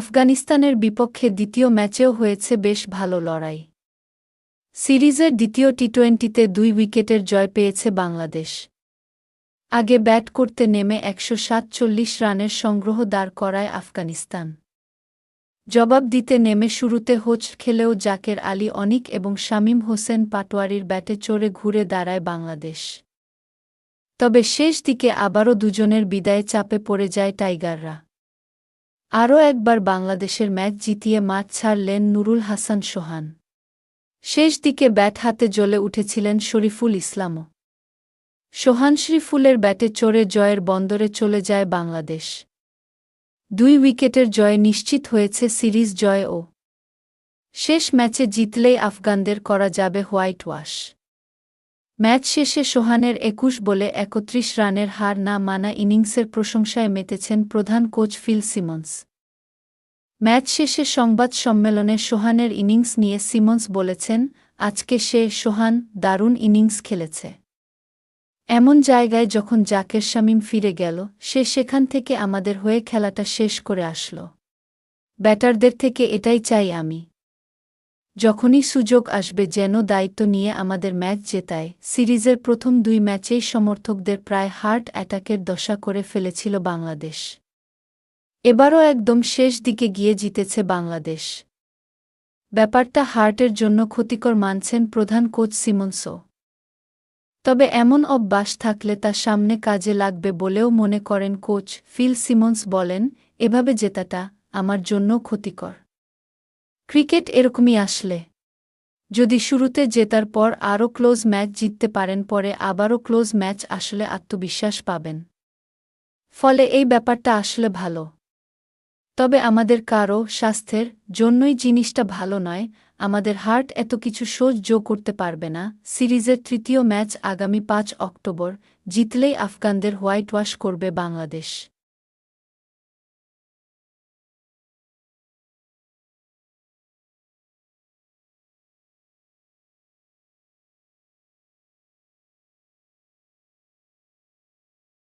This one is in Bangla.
আফগানিস্তানের বিপক্ষে দ্বিতীয় ম্যাচেও হয়েছে বেশ ভালো লড়াই। সিরিজের দ্বিতীয় টি টোয়েন্টিতে দুই উইকেটের জয় পেয়েছে বাংলাদেশ। আগে ব্যাট করতে নেমে একশো সাতচল্লিশ রানের সংগ্রহ দাঁড় করায় আফগানিস্তান। জবাব দিতে নেমে শুরুতে হোচ খেলেও জাকের আলী অনিক এবং শামীম হোসেন পাটোয়ারির ব্যাটে চড়ে ঘুরে দাঁড়ায় বাংলাদেশ। তবে শেষ দিকে আবারও দুজনের বিদায়ে চাপে পড়ে যায় টাইগাররা। আরও একবার বাংলাদেশের ম্যাচ জিতিয়ে মাঠ ছাড়লেন নুরুল হাসান সোহান। শেষ দিকে ব্যাট হাতে জ্বলে উঠেছিলেন শরীফুল ইসলামও। সোহান শরীফুলের ব্যাটে চড়ে জয়ের বন্দরে চলে যায় বাংলাদেশ। দুই উইকেটের জয়ে নিশ্চিত হয়েছে সিরিজ জয় ও। শেষ ম্যাচে জিতলেই আফগানদের করা যাবে হোয়াইট ওয়াশ। ম্যাচ শেষে সোহানের একুশ বলে একত্রিশ রানের হার না মানা ইনিংসের প্রশংসায় মেতেছেন প্রধান কোচ ফিল সিমন্স। ম্যাচ শেষে সংবাদ সম্মেলনে সোহানের ইনিংস নিয়ে সিমন্স বলেছেন, আজকে সে সোহান দারুণ ইনিংস খেলেছে। এমন জায়গায় যখন জাকের শামীম ফিরে গেল, সে সেখান থেকে আমাদের হয়ে খেলাটা শেষ করে আসল। ব্যাটারদের থেকে এটাই চাই আমি। যখনই সুযোগ আসবে যেন দায়িত্ব নিয়ে আমাদের ম্যাচ জেতায়। সিরিজের প্রথম দুই ম্যাচেই সমর্থকদের প্রায় হার্ট অ্যাটাকের দশা করে ফেলেছিল বাংলাদেশ। এবারও একদম শেষ দিকে গিয়ে জিতেছে বাংলাদেশ। ব্যাপারটা হার্টের জন্য ক্ষতিকর মানছেন প্রধান কোচ সিমন্সো। তবে এমন অভ্যাস থাকলে তা সামনে কাজে লাগবে বলেও মনে করেন কোচ ফিল সিমন্স বলেন, এভাবে জেতাটা আমার জন্য ক্ষতিকর। ক্রিকেট এরকমই আসলে। যদি শুরুতে জেতার পর আরও ক্লোজ ম্যাচ জিততে পারেন, পরে আবারও ক্লোজ ম্যাচ আসলে আত্মবিশ্বাস পাবেন। ফলে এই ব্যাপারটা আসলে ভালো। তবে আমাদের কারও স্বাস্থ্যের জন্যই জিনিসটা ভালো নয়, আমাদের হার্ট এত কিছু সহ্য করতে পারবে না। সিরিজের তৃতীয় ম্যাচ আগামী পাঁচ অক্টোবর, জিতলেই আফগানদের হোয়াইট ওয়াশ করবে বাংলাদেশ।